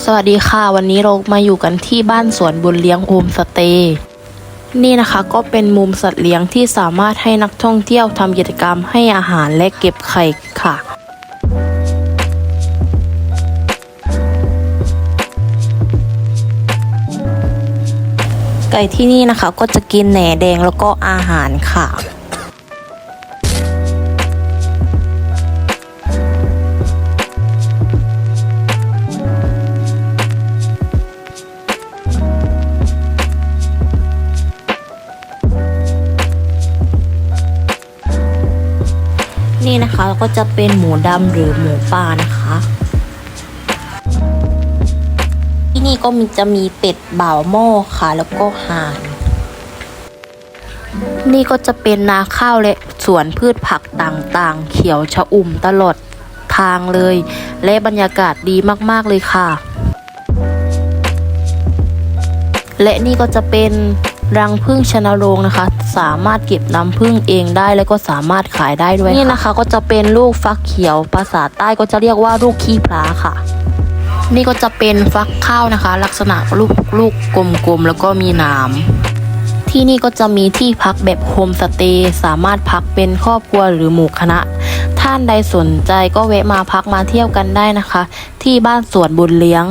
สวัสดีค่ะ วันนี้เรามาอยู่กันที่บ้านสวนบุญเลี้ยงโฮมสเตย์นี่นะคะก็เป็นมุมสัตว์เลี้ยงที่สามารถให้นักท่องเที่ยวทำกิจกรรมให้อาหารและเก็บไข่ค่ะ ไก่ที่นี่นะคะก็จะกินแหน่แดงแล้วก็อาหารค่ะ นี่นะคะก็จะเป็นหมูดำหรือหมูป่านะคะ ที่นี่ก็มีจะมีเป็ดบ่าวหม้อค่ะ แล้วก็ห่าน นี่ก็จะเป็นนาข้าวและสวนพืชผักต่างๆ เขียวชะอุ่มตลอดทางเลย และบรรยากาศดีมากๆเลยค่ะ และนี่ก็จะเป็น รังผึ้งชนโรงนะคะ สามารถเก็บน้ำผึ้งเองได้แล้วก็สามารถขายได้ด้วยนี่นะคะ ก็จะเป็นลูกฟักเขียว ภาษาใต้ก็จะเรียกว่าลูกขี้พลาค่ะ นี่ก็จะเป็นฟักข้าวนะคะ ลักษณะลูกลูกกลมๆแล้วก็มีหนามที่นี่ก็จะมีที่พักแบบโฮมสเตย์สามารถพักเป็นครอบครัวหรือหมู่คณะ ท่านใดสนใจก็แวะมาพักมาเที่ยวกันได้นะคะ ที่บ้านสวนบุญเลี้ยง